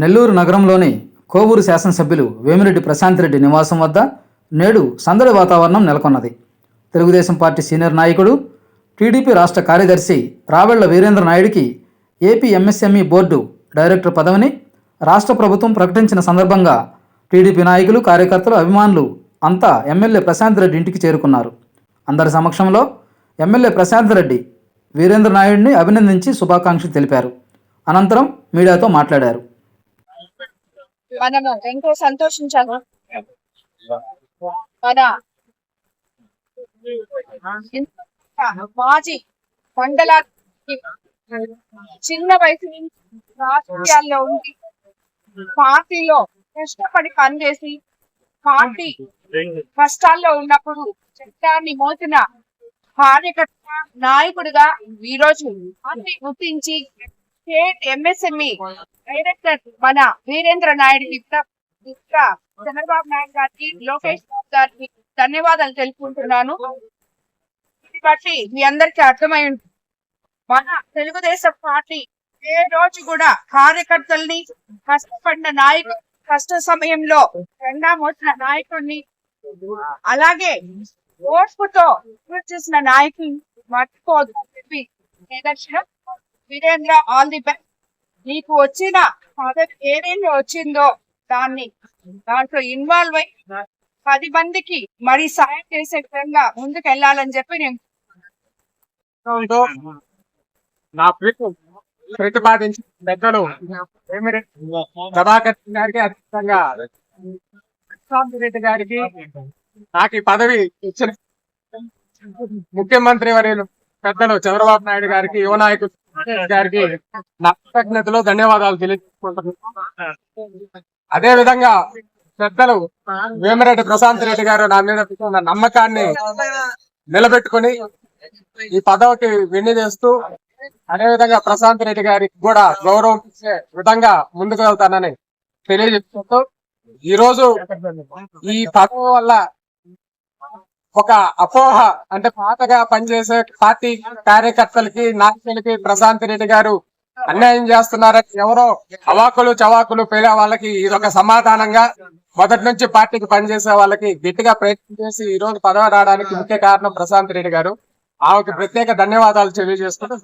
నెల్లూరు నగరంలోని కోవూరు శాసనసభ్యులు వేమిరెడ్డి ప్రశాంత్ రెడ్డి నివాసం వద్ద నేడు సందడి వాతావరణం నెలకొన్నది. తెలుగుదేశం పార్టీ సీనియర్ నాయకుడు టీడీపీ రాష్ట్ర కార్యదర్శి రావెళ్ళ వీరేంద్ర నాయుడికి ఏపీ ఎంఎస్ఎంఈ బోర్డు డైరెక్టర్ పదవిని రాష్ట్ర ప్రభుత్వం ప్రకటించిన సందర్భంగా టీడీపీ నాయకులు కార్యకర్తలు అభిమానులు అంతా ఎమ్మెల్యే ప్రశాంత్ రెడ్డి ఇంటికి చేరుకున్నారు. అందరి సమక్షంలో ఎమ్మెల్యే ప్రశాంత్ రెడ్డి వీరేంద్ర నాయుడిని అభినందించి శుభాకాంక్షలు తెలిపారు. అనంతరం మీడియాతో మాట్లాడారు. మనము ఎంతో సంతోషించాము మన మాజీ మండల చిన్న వయసు రాజకీయాల్లో ఉండి పార్టీలో కష్టపడి పనిచేసి పార్టీ కష్టాల్లో ఉన్నప్పుడు చట్టాన్ని మోసిన కార్యకర్త నాయకుడిగా ఈ రోజు పార్టీ గుర్తించి స్టేట్ ఎంఎస్ఎంఈ డైరెక్టర్ మన వీరేంద్ర నాయుడు ఇంకా చంద్రబాబు నాయుడు గారికి లోకేష్ బాబు గారికి ధన్యవాదాలు తెలుపుకుంటున్నాను. బట్టి మీ అందరికి అర్థమై మన తెలుగుదేశం పార్టీ ఏ రోజు కూడా కార్యకర్తల్ని కష్టపడిన నాయకుడు కష్ట సమయంలో రెండా మోసిన నాయకుడిని అలాగే ఓర్పుతో చేసిన నాయకుని మర్చిపోదు అని చెప్పి నిదర్శనం. వీరేంద్ర ఆల్ ది బెస్ట్ నీకు వచ్చిన పదవి ఏదేమి వచ్చిందో దాన్ని దాంట్లో ఇన్వాల్వ్ అయి పది మందికి మరి సాయం చేసే విధంగా ముందుకు వెళ్ళాలని చెప్పి నేను నా పేరు ప్రతిపాదించి పెద్దలు ప్రభాకర్ గారికి అదేవిధంగా రెడ్డి గారికి నాకు ఈ పదవి ఇచ్చిన ముఖ్యమంత్రి వర్యులు పెద్దలు చంద్రబాబు నాయుడు గారికి యువ నాయకులు గారికి నా కృతజ్ఞతలు ధన్యవాదాలు తెలియజేసుకుంటున్నాను. అదే విధంగా పెద్దలు వేమిరెడ్డి ప్రశాంత్ రెడ్డి గారు నా మీద నమ్మకాన్ని నిలబెట్టుకుని ఈ పదవికి వినియోగిస్తూ అదే విధంగా ప్రశాంత్ రెడ్డి గారికి కూడా గౌరవం ఇచ్చే విధంగా ముందుకు వెళ్తానని తెలియజేస్తూ ఈ రోజు ఈ పదవి వల్ల ఒక అపోహ అంటే పాతగా పనిచేసే పార్టీ కార్యకర్తలకి నాయకులకి ప్రశాంత్ రెడ్డి గారు అన్యాయం చేస్తున్నారని ఎవరో అవాకులు చవాకులు పేలే వాళ్ళకి ఇదొక సమాధానంగా మొదటి నుంచి పార్టీకి పనిచేసే వాళ్ళకి గట్టిగా ప్రయత్నం చేసి ఈ రోజు పదవి రావడానికి ముఖ్య కారణం ప్రశాంత్ రెడ్డి గారు. ఆమెకి ప్రత్యేక ధన్యవాదాలు తెలియజేసుకుంటూ